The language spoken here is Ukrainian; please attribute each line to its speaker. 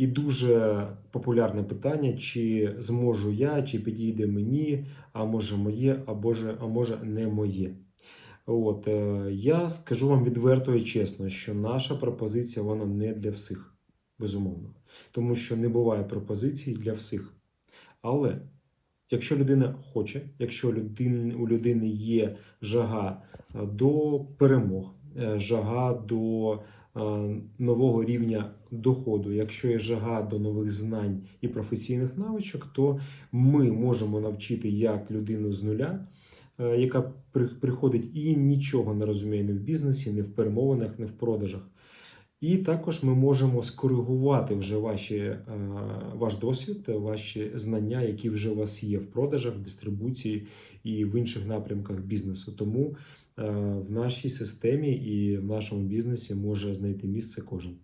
Speaker 1: І дуже популярне питання: чи зможу я, чи підійде мені, а може моє, а може, а може не моє. От е, я скажу вам відверто і чесно, що наша пропозиція вона не для всіх, безумовно, тому що не буває пропозицій для всіх. Але якщо людина хоче, якщо у людини є жага е, до перемог, жага до е, нового рівня доходу, якщо є жага до нових знань і професійних навичок, то ми можемо навчити як людину з нуля, е, яка при- приходить і нічого не розуміє ні в бізнесі, ні в перемовинах, ні в продажах. І також ми можемо скоригувати вже ваші, е, ваш досвід, ваші знання, які вже у вас є в продажах, в дистрибуції і в інших напрямках бізнесу. Тому е, в нашій системі і в нашому бізнесі може знайти місце кожен.